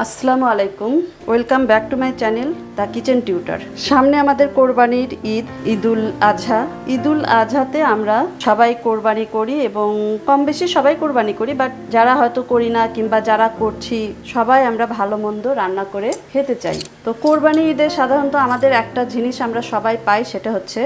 আসসালামু আলাইকুম। Welcome back to my channel the kitchen tutor সামনে আমাদের কোরবানির ঈদ, ঈদুল আজহা। ঈদুল আজহাতে আমরা সবাই কোরবানি করি এবং কম বেশি সবাই কোরবানি করি বাট যারা হয়তো করি না কিংবা যারা করছি, সবাই আমরা ভালো মন্দ রান্না করে খেতে চাই। তো কোরবানি ঈদে সাধারণত আমাদের একটা জিনিস আমরা সবাই পাই, সেটা হচ্ছে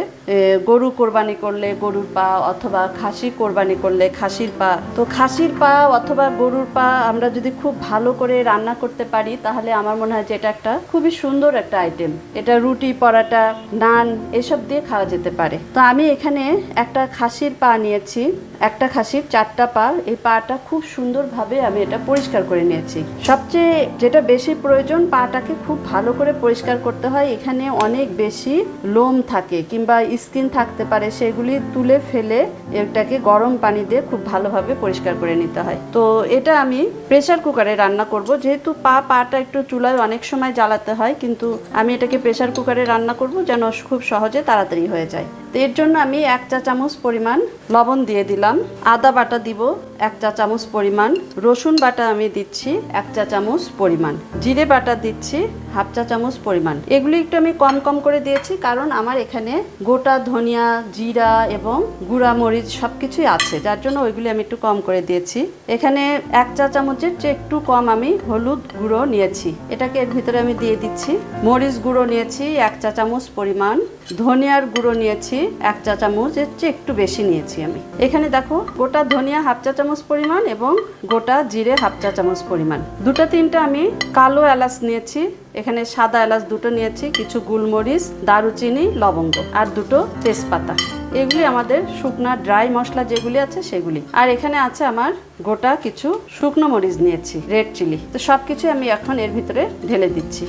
গরু কোরবানি করলে গরুর পা অথবা খাসি কোরবানি করলে খাসির পা। তো খাসির পা অথবা গরুর পা আমরা যদি খুব ভালো করে রান্না করতে পারি, তাহলে আমার মনে হয় যে এটা একটা খুবই সুন্দর একটা আইটেম এটা রুটি, পরাটা, নান, এসব দিয়ে খাওয়া যেতে পারে। তো আমি এখানে একটা খাসির পা নিয়েছি, একটা খাসির চারটা পা। এই পাটা খুব সুন্দরভাবে আমি এটা পরিষ্কার করে নিয়েছি। সবচেয়ে যেটা বেশি প্রয়োজন, পাটাকে খুব ভালো করে পরিষ্কার করতে হয়। এখানে অনেক বেশি লোম থাকে কিংবা স্কিন থাকতে পারে, সেগুলি তুলে ফেলে এটাকে গরম পানি দিয়ে খুব ভালোভাবে পরিষ্কার করে নিতে হয়। তো এটা আমি প্রেশার কুকারে রান্না করব। যেহেতু পা, পাটা একটু চুলায় অনেক সময় জ্বালাতে হয়, কিন্তু আমি এটাকে প্রেশার কুকারে রান্না করব যেন খুব সহজে তাড়াতাড়ি হয়ে যায়। তো এর জন্য আমি এক চা চামচ পরিমাণ লবণ দিয়ে দিলাম। আদা বাটা দিব এক চা চামচ পরিমাণ। রসুন বাটা আমি দিচ্ছি এক চা চামচ পরিমাণ। জিরে বাটা দিচ্ছি হাফ চা চামচ পরিমাণ। এগুলি একটু আমি কম কম করে দিয়েছি কারণ আমার এখানে গোটা ধনিয়া, জিরা এবং গুঁড়া মরিচ সব কিছুই আছে। যার জন্য ওইগুলি আমি একটু কম করে দিয়েছি। এখানে এক চা চামচের চেয়ে একটু কম আমি হলুদ গুঁড়ো নিয়েছি। এটাকে এর ভিতরে আমি দিয়ে দিচ্ছি। মরিচ গুঁড়ো নিয়েছি এক চা চামচ পরিমাণ। ধনিয়ার গুঁড়ো নিয়েছি এক চা চামচ এর চেয়ে একটু বেশি নিয়েছি আমি। এখানে দেখো, গোটা ধনিয়া হাফ চা চামচ পরিমাণ এবং গোটা জিরে হাফ চা চামচ পরিমাণ। দুটো তিনটা আমি কালো এলাচ নিয়েছি, এখানে সাদা এলাচ দুটো নিয়েছি, কিছু গুলমরিচ, দারুচিনি, লবঙ্গ আর দুটো তেজপাতা। এগুলি আমাদের শুকনা ড্রাই মশলা যেগুলি আছে সেগুলি। আর এখানে আছে আমার গোটা কিছু শুকনো মরিচ নিয়েছি, রেড চিলি। তো সব কিছু আমি এখন এর ভিতরে ঢেলে দিচ্ছি।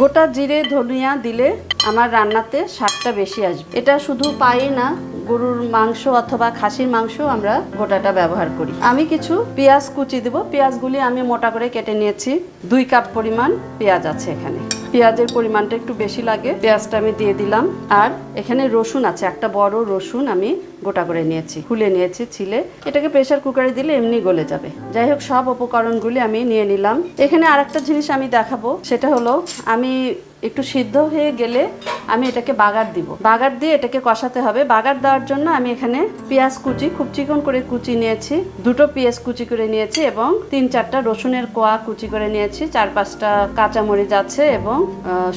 গোটা জিরে ধনিয়া দিলে আমার রান্নাতে স্বাদটা বেশি আসবে। এটা শুধু পাই না, গরুর মাংস অথবা খাসির মাংস আমরা গোটাটা ব্যবহার করি। আমি কিছু পেঁয়াজ কুচি দেবো। পেঁয়াজগুলি আমি মোটা করে কেটে নিয়েছি। দুই কাপ পরিমাণ পেঁয়াজ আছে এখানে। পেঁয়াজের পরিমাণটা একটু বেশি লাগে, পেঁয়াজটা আমি দিয়ে দিলাম। আর এখানে রসুন আছে, একটা বড় রসুন আমি গোটা করে নিয়েছি, খুলে নিয়েছি ছিলে। এটাকে প্রেশার কুকারে দিলে এমনি গলে যাবে। যাই হোক, সব উপকরণগুলি আমি নিয়ে নিলাম। এখানে আরেকটা জিনিস আমি দেখাবো, সেটা হলো আমি একটু সিদ্ধ হয়ে গেলে আমি এটাকে বাগার দিব। বাগার দিয়ে এটাকে কষাতে হবে। বাগার দেওয়ার জন্য আমি এখানে পেঁয়াজ কুচি, খুব চিকন করে কুচি নিয়েছি। দুটো পেঁয়াজ কুচি করে নিয়েছি এবং তিন চারটা রসুনের কোয়া কুচি করে নিয়েছি। চার পাঁচটা কাঁচা মরিচ আছে এবং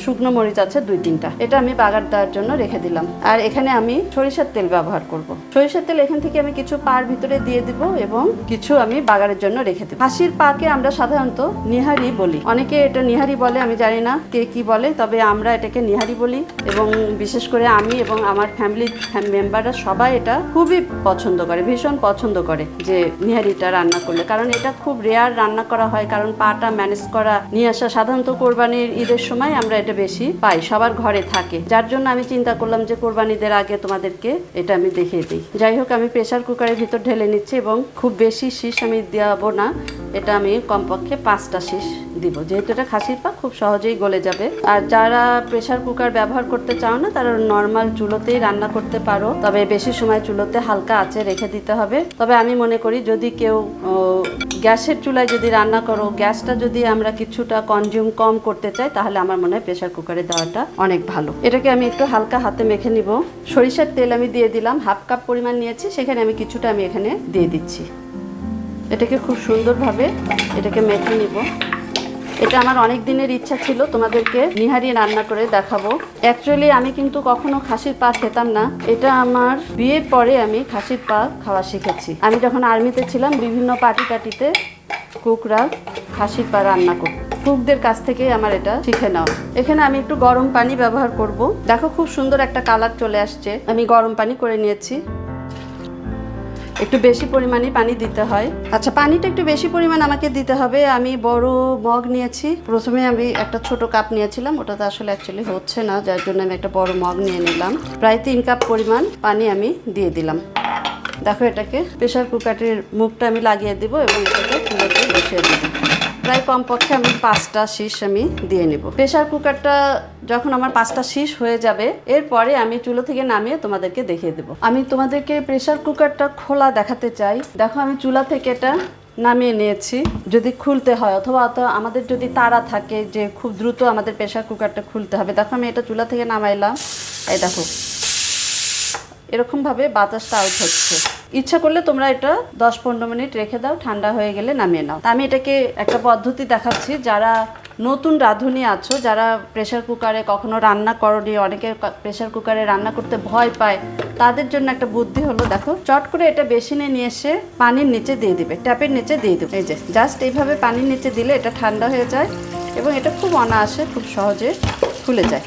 শুকনো মরিচ আছে দুই তিনটা। এটা আমি বাগার দেওয়ার জন্য রেখে দিলাম। আর এখানে আমি সরিষার তেল ব্যবহার করব। সরিষার তেল এখান থেকে আমি কিছু পার ভিতরে দিয়ে দিব এবং কিছু আমি বাগারের জন্য রেখে দেবো। হাসির পাকে আমরা সাধারণত নিহারি বলি। অনেকে এটা নিহারি বলে, আমি জানি না কে কি বলে। তবে আমরা এটাকে নিহারি বলি এবং বিশেষ করে আমি এবং আমার ফ্যামিলি মেম্বাররা সবাই এটা খুবই পছন্দ করে, ভীষণ পছন্দ করে যে নিহারিটা রান্না করলে। কারণ এটা খুব রেয়ার রান্না করা হয়, কারণ পাটা ম্যানেজ করা, নিয়ে আসা সাধারণত কোরবানির ঈদের সময় আমরা এটা বেশি পাই, সবার ঘরে থাকে। যার জন্য আমি চিন্তা করলাম যে কোরবানিদের আগে তোমাদেরকে এটা আমি দেখিয়ে দিই। যাই হোক, আমি প্রেসার কুকারের ভিতর ঢেলে নিচ্ছি এবং খুব বেশি শীষ আমি দেওয়াবো না, এটা আমি কমপক্ষে পাঁচটা শীষ দিব। যেহেতু এটা খাসির পা, খুব সহজেই গলে যাবে। আর যারা প্রেশার কুকার ব্যবহার করতে চাও না, তারা নর্মাল চুলোতেই রান্না করতে পারো। তবে বেশি সময় চুলোতে হালকা আঁচে রেখে দিতে হবে। তবে আমি মনে করি, যদি কেউ গ্যাসের চুলায় যদি রান্না করো, গ্যাসটা যদি আমরা কিছুটা কনজিউম কম করতে চাই, তাহলে আমার মনে হয় প্রেশার কুকারে দেওয়াটা অনেক ভালো। এটাকে আমি একটু হালকা হাতে মেখে নিব। সরিষার তেল আমি দিয়ে দিলাম। হাফ কাপ পরিমাণ নিয়েছি। সেখানে আমি কিছুটা আমি এখানে দিয়ে দিচ্ছি। এটাকে খুব সুন্দরভাবে এটাকে মেখে নিব। এটা আমার অনেক দিনের ইচ্ছা ছিল তোমাদেরকে নিহারি রান্না করে দেখাবো। অ্যাকচুয়ালি আমি কিন্তু কখনো খাসির পা খেতাম না। এটা আমার বিয়ের পরে আমি খাসির পা খাওয়া শিখেছি। আমি যখন আর্মিতে ছিলাম, বিভিন্ন পার্টি টাটিতে কুকরা খাসির পা রান্না করত কুকদের কাছ থেকে আমার এটা শিখে নাও এখানে আমি একটু গরম পানি ব্যবহার করব। দেখো খুব সুন্দর একটা কালার চলে আসছে। আমি গরম পানি করে নিয়েছি। একটু বেশি পরিমাণে পানি দিতে হয়। আচ্ছা পানিটা একটু বেশি পরিমাণ আমাকে দিতে হবে। আমি বড় মগ নিয়েছি। প্রথমে আমি একটা ছোট কাপ নিয়েছিলাম। ওটাতে আসলে অ্যাকচুয়ালি হচ্ছে না, যার জন্য আমি একটা বড় মগ নিয়ে নিলাম। প্রায় তিন কাপ পরিমাণ পানি আমি দিয়ে দিলাম। দেখো এটাকে প্রেশার কুকারের মুখটা আমি লাগিয়ে দেবো এবং এটাকে বসিয়ে দিব প্রায় কমপক্ষে আমি পাঁচটা শীষ আমি দিয়ে নেব। প্রেশার কুকারটা যখন আমার পাঁচটা শীষ হয়ে যাবে, এরপরে আমি চুলো থেকে নামিয়ে তোমাদেরকে দেখিয়ে দেবো। আমি তোমাদেরকে প্রেশার কুকারটা খোলা দেখাতে চাই। দেখো, আমি চুলা থেকে এটা নামিয়ে নিয়েছি। যদি খুলতে হয়, অথবা অত আমাদের যদি তাড়া থাকে যে খুব দ্রুত আমাদের প্রেশার কুকারটা খুলতে হবে, দেখো, আমি এটা চুলা থেকে নামাইলাম। এই দেখো, এরকমভাবে বাতাসটা আউট হচ্ছে। ইচ্ছা করলে তোমরা এটা দশ পনেরো মিনিট রেখে দাও, ঠান্ডা হয়ে গেলে নামিয়ে নাও। আমি এটাকে একটা পদ্ধতি দেখাচ্ছি, যারা নতুন রাঁধুনি আছো, যারা প্রেশার কুকারে কখনো রান্না করনি, অনেকে প্রেশার কুকারে রান্না করতে ভয় পায়, তাদের জন্য একটা বুদ্ধি হলো, দেখো, চট করে এটা বেসিনে নিয়ে এসে পানির নিচে দিয়ে দিবে, ট্যাপের নিচে দিয়ে দেবে। এই যে জাস্ট এইভাবে পানির নিচে দিলে এটা ঠান্ডা হয়ে যায় এবং এটা খুব অনায়াসে খুব সহজে খুলে যায়।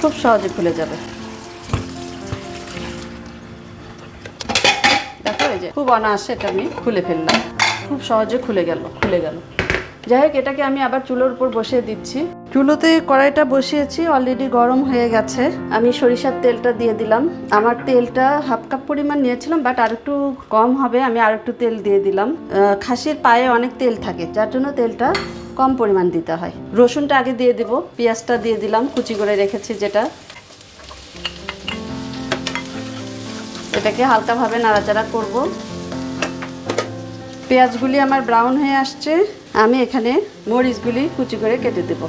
খুব সহজে খুলে যাবে। দেখো, এই যে খুব অনায়াসে এটা আমি খুলে ফেললাম। খুব সহজে খুলে গেল খুলে গেল। যাই হোক, এটাকে আমি আবার চুলোর উপর বসিয়ে দিচ্ছি। চুলোতে কড়াইটা বসিয়েছি অলরেডি গরম হয়ে গেছে। আমি সরিষার তেলটা দিয়ে দিলাম। আমার তেলটা হাফ কাপ পরিমাণ নিয়েছিলাম বাট আর একটু কম হবে, আমি আর একটু তেল দিয়ে দিলাম। খাসির পায়ে অনেক তেল থাকে, যার জন্য তেলটা কম পরিমাণ দিতে হয়। রসুনটা আগে দিয়ে দিব, পেঁয়াজটা দিয়ে দিলাম, কুচি করে রেখেছি যেটা। এটাকে হালকাভাবে নাড়াচাড়া করব। পেঁয়াজগুলি আমার ব্রাউন হয়ে আসছে, আমি এখানে মরিচগুলি কুচি করে কেটে দেব।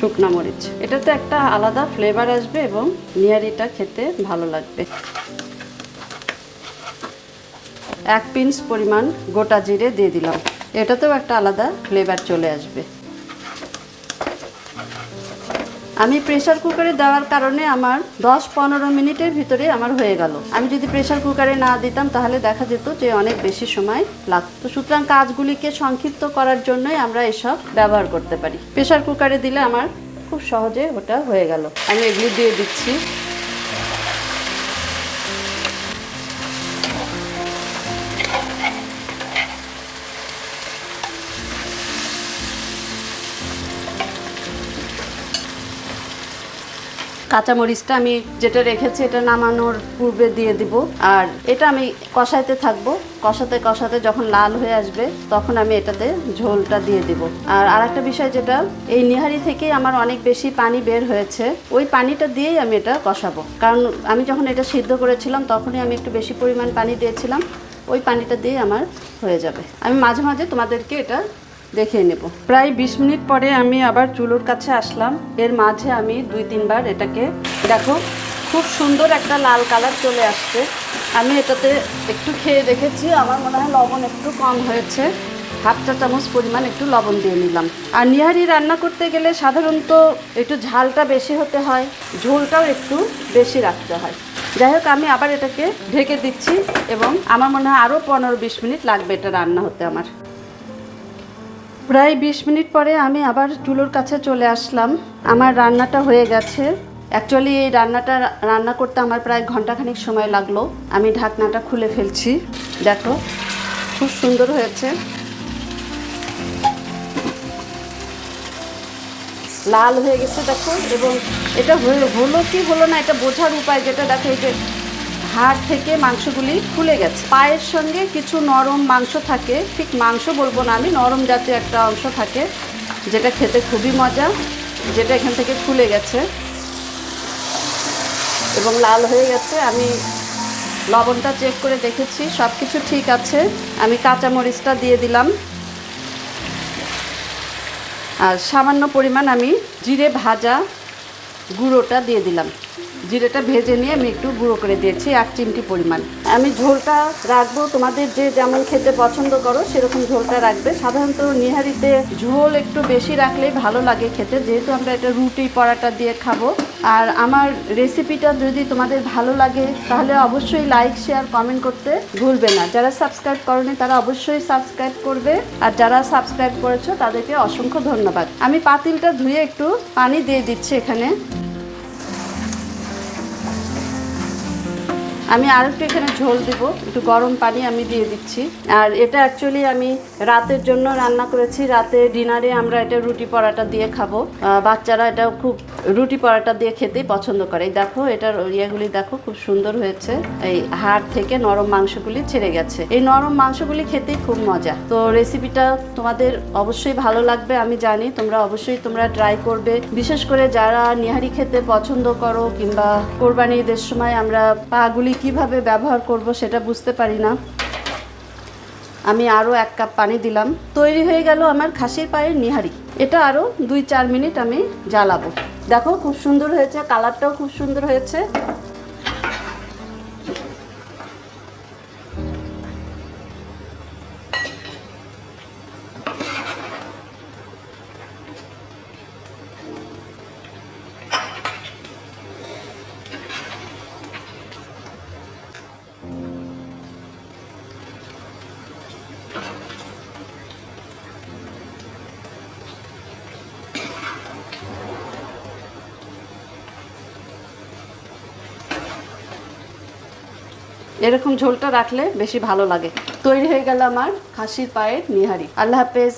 শুকনা মরিচ। এটাতে একটা আলাদা ফ্লেভার আসবে এবং নিয়ারিটা খেতে ভালো লাগবে। এক পিঞ্চ পরিমাণ গোটা জিরে দিয়ে দিলাম। এটাতেও একটা আলাদা ফ্লেভার চলে আসবে। আমি প্রেশার কুকারে দেওয়ার কারণে আমার দশ পনেরো মিনিটের ভিতরে আমার হয়ে গেল। আমি যদি প্রেশার কুকারে না দিতাম, তাহলে দেখা যেত যে অনেক বেশি সময় লাগত। সুতরাং কাজগুলিকে সংক্ষিপ্ত করার জন্যই আমরা এসব ব্যবহার করতে পারি। প্রেশার কুকারে দিলে আমার খুব সহজে ওটা হয়ে গেল। আমি এগুলি দিয়ে দিচ্ছি। কাঁচামরিচটা আমি যেটা রেখেছি এটা নামানোর পূর্বে দিয়ে দিব। আর এটা আমি কষাইতে থাকব। কষাতে কষাতে যখন লাল হয়ে আসবে, তখন আমি এটাতে ঝোলটা দিয়ে দিব। আর আরেকটা বিষয় যেটা, এই নিহারি থেকেই আমার অনেক বেশি পানি বের হয়েছে। ওই পানিটা দিয়েই আমি এটা কষাবো। কারণ আমি যখন এটা সিদ্ধ করেছিলাম, তখনই আমি একটু বেশি পরিমাণ পানি দিয়েছিলাম। ওই পানিটা দিয়ে আমার হয়ে যাবে। আমি মাঝে মাঝে তোমাদেরকে এটা দেখিয়ে নেব। প্রায় বিশ মিনিট পরে আমি আবার চুলোর কাছে আসলাম। এর মাঝে আমি দুই তিনবার এটাকে, দেখো, খুব সুন্দর একটা লাল কালার চলে আসছে। আমি এটাতে একটু খেয়ে দেখেছি, আমার মনে হয় লবণ একটু কম হয়েছে। হাফ চা চামচ পরিমাণ একটু লবণ দিয়ে নিলাম। আর নিহারি রান্না করতে গেলে সাধারণত একটু ঝালটা বেশি হতে হয়, ঝোলটাও একটু বেশি রাখতে হয়। যাই হোক, আমি আবার এটাকে ঢেকে দিচ্ছি এবং আমার মনে হয় আরও পনেরো বিশ মিনিট লাগবে এটা রান্না হতে আমার। প্রায় বিশ মিনিট পরে আমি আবার চুলোর কাছে চলে আসলাম। আমার রান্নাটা হয়ে গেছে। অ্যাকচুয়ালি এই রান্নাটা রান্না করতে আমার প্রায় ঘন্টাখানিক সময় লাগল। আমি ঢাকনাটা খুলে ফেলছি। দেখো, খুব সুন্দর হয়েছে। লাল হয়ে গেছে, দেখো, এবং এটা হলো কি হলো না, এটা বোঝার উপায় যেটা, দেখো, এই যে হাড় থেকে মাংসগুলি খুলে গেছে। পায়ের সঙ্গে কিছু নরম মাংস থাকে। ঠিক মাংস বলব না আমি, নরম জাতীয় একটা অংশ থাকে, যেটা খেতে খুবই মজা, যেটা এখান থেকে খুলে গেছে। এবং লাল হয়ে গেছে। আমি লবণটা চেক করে দেখেছি সব কিছু ঠিক আছে। আমি কাঁচামরিচটা দিয়ে দিলাম। আর সামান্য পরিমাণ আমি জিরে ভাজা গুঁড়োটা দিয়ে দিলাম। জিরেটা ভেজে নিয়ে আমি একটু গুঁড়ো করে দিয়েছি, এক চিমটি পরিমাণ। আমি ঝোলটা রাখব, তোমাদের যে যেমন খেতে পছন্দ করো, সেরকম ঝোলটা রাখবে। সাধারণত নিহারিতে ঝোল একটু বেশি রাখলেই ভালো লাগে খেতে, যেহেতু আমরা এটা রুটি পরাটা দিয়ে খাব। আর আমার রেসিপিটা যদি তোমাদের ভালো লাগে, তাহলে অবশ্যই লাইক, শেয়ার, কমেন্ট করতে ভুলবে না। যারা সাবস্ক্রাইব করনি, তারা অবশ্যই সাবস্ক্রাইব করবে। আর যারা সাবস্ক্রাইব করেছ, তাদেরকে অসংখ্য ধন্যবাদ। আমি পাতিলটা ধুয়ে একটু পানি দিয়ে দিচ্ছি এখানে। আমি আর একটু এখানে ঝোল দিব, একটু গরম পানি আমি দিয়ে দিচ্ছি। আর এটা অ্যাকচুয়ালি আমি রাতের জন্য রান্না করেছি, রাতে ডিনারে আমরা এটা রুটি পরাটা দিয়ে খাব। বাচ্চারা এটা খুব রুটি পরাটা দিয়ে খেতেই পছন্দ করে। দেখো, এটার ইয়েগুলি দেখো, খুব সুন্দর হয়েছে। এই হাড় থেকে নরম মাংসগুলি ছেড়ে গেছে। এই নরম মাংসগুলি খেতেই খুব মজা। তো রেসিপিটা তোমাদের অবশ্যই ভালো লাগবে, আমি জানি, তোমরা অবশ্যই তোমরা ট্রাই করবে। বিশেষ করে যারা নিহারি খেতে পছন্দ করো, কিংবা কোরবানি ঈদের সময় আমরা পাগুলি কীভাবে ব্যবহার করব সেটা বুঝতে পারি না। আমি আরও এক কাপ পানি দিলাম। তৈরি হয়ে গেল আমার খাসির পায়ের নিহারি। এটা আরও দুই চার মিনিট আমি জ্বালাবো। দেখো, খুব সুন্দর হয়েছে, কালারটাও খুব সুন্দর হয়েছে। এরকম ঝোলটা রাখলে বেশি ভালো লাগে। তৈরি হয়ে গেল আমার খাসির পায়ের নিহারি। আল্লাহ হাফেজ।